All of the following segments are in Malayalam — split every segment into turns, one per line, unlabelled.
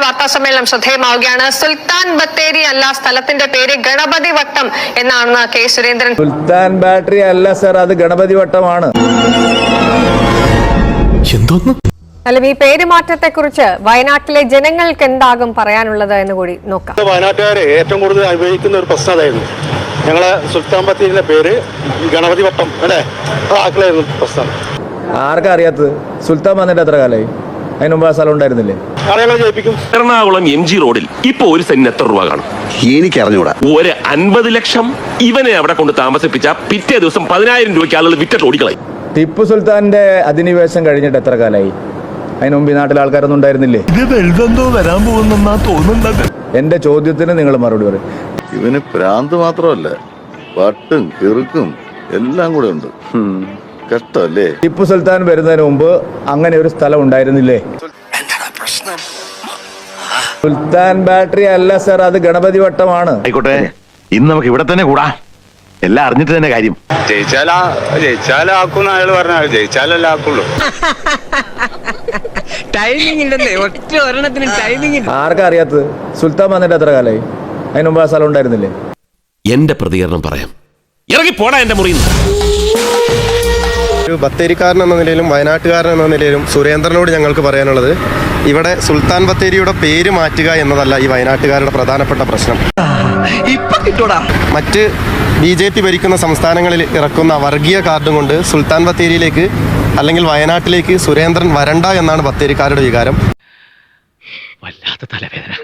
സുരേന്ദ്രന്റെ വാർത്താ സമ്മേളനം ശ്രദ്ധേയമാവുകയാണ്. സുൽത്താൻ ബത്തേരി അല്ല സ്ഥലത്തിന്റെ പേര് ഗണപതി വട്ടം എന്നാണ് കെ സുരേന്ദ്രൻ.
സുൽത്താൻ ബാറ്ററി അല്ല സർ അത് ഗണപതി വട്ടമാണ്.
അല്ല ഈ പേരുമാറ്റത്തെ കുറിച്ച് വയനാട്ടിലെ ജനങ്ങൾക്ക് എന്താകും പറയാനുള്ളത് എന്ന് കൂടി നോക്കാം.
വയനാട്ടുകാരെ ഏറ്റവും കൂടുതൽ അനുഭവിക്കുന്ന ഒരു പ്രശ്നം അതായിരുന്നു. ഞങ്ങളെ സുൽത്താൻ ബത്തേരിന്റെ പേര് ഗണപതി വട്ടം അല്ലേ? അതാക്കലായിരുന്നു പ്രശ്നം.
ആർക്കറിയാത്തത് സുൽത്താൻ വന്നിട്ട് എത്ര കാലമായി അതിന് മുമ്പ് ആ സ്ഥലം ഉണ്ടായിരുന്നില്ലേ?
ആരെ
എറണാകുളം എം ജി റോഡിൽ ഇപ്പൊ ഒരു സെന്റിന് എത്ര രൂപ കാണും?
എനിക്ക് അറിഞ്ഞൂടാ
ഒരു അൻപത് ലക്ഷം. ഇവനെ അവിടെ കൊണ്ട് താമസിപ്പിച്ച പിറ്റേ ദിവസം പതിനായിരം രൂപയ്ക്ക് ആളുകൾ വിറ്റിട്ട് ഓടിക്കളയും
ടിപ്പു സുൽത്താന്റെ അധിനിവേശം കഴിഞ്ഞിട്ട് എത്ര കാലായി അതിന് മുമ്പ് ഈ നാട്ടിലെ ആൾക്കാരൊന്നും ഉണ്ടായിരുന്നില്ലേ?
വരാൻ പോകുന്നെന്നാ തോന്നുന്നത്.
എന്റെ ചോദ്യത്തിന് നിങ്ങൾ മറുപടി പറയും.
ഇവന് പ്രാന്ത് മാത്രമല്ല വട്ടും കിറുക്കും എല്ലാം കൂടെ ഉണ്ട്. കഷ്ടല്ലേ?
ടിപ്പു സുൽത്താൻ വരുന്നതിന് മുമ്പ് അങ്ങനെ ഒരു സ്ഥലം ഉണ്ടായിരുന്നില്ലേ? സുൽത്താൻ ബാറ്ററി അല്ല സർ അത് ഗണപതി വട്ടമാണ്.
ആയിക്കോട്ടെ ഇന്ന് നമുക്ക് ഇവിടെ തന്നെ കൂടാ. എല്ലാം അറിഞ്ഞിട്ട് തന്നെ കാര്യം.
ജയിച്ചാലാ ജയിച്ചാലാക്കും അയാൾ പറഞ്ഞാൽ ജയിച്ചാലല്ലേ ആക്കുള്ളൂ.
ടൈമിംഗ് ഇല്ലെന്നേ ഒറ്റ ഒരെണ്ണത്തിന് ടൈമിംഗ് ഇല്ല.
ആർക്കാ അറിയാത്തത്? സുൽത്താൻ വന്നിട്ട് എത്ര കാലായി? അതിന് മുമ്പ് ആ സ്ഥലം ഉണ്ടായിരുന്നില്ലേ?
എന്റെ പ്രതികരണം പറയാം. ഇറങ്ങി പോടാ എന്റെ മുറിയിൽ
ഒരു ബത്തേരിക്കാരൻ എന്ന നിലയിലും വയനാട്ടുകാരൻ എന്ന നിലയിലും സുരേന്ദ്രനോട് ഞങ്ങൾക്ക് പറയാനുള്ളത്. ഇവിടെ സുൽത്താൻ ബത്തേരിയുടെ പേര് മാറ്റുക എന്നതല്ല ഈ വയനാട്ടുകാരുടെ പ്രധാനപ്പെട്ട പ്രശ്നം.
ഇപ്പൊ കിട്ടൂടാ.
മറ്റ് ബി ജെ പി ഭരിക്കുന്ന സംസ്ഥാനങ്ങളിൽ ഇറക്കുന്ന വർഗീയ കാർഡും കൊണ്ട് സുൽത്താൻ ബത്തേരിയിലേക്ക് അല്ലെങ്കിൽ വയനാട്ടിലേക്ക് സുരേന്ദ്രൻ വരണ്ട എന്നാണ് ബത്തേരിക്കാരുടെ വികാരം.
വല്ലാത്ത തലവേദന.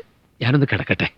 ഞാനൊന്ന് കിടക്കട്ടെ.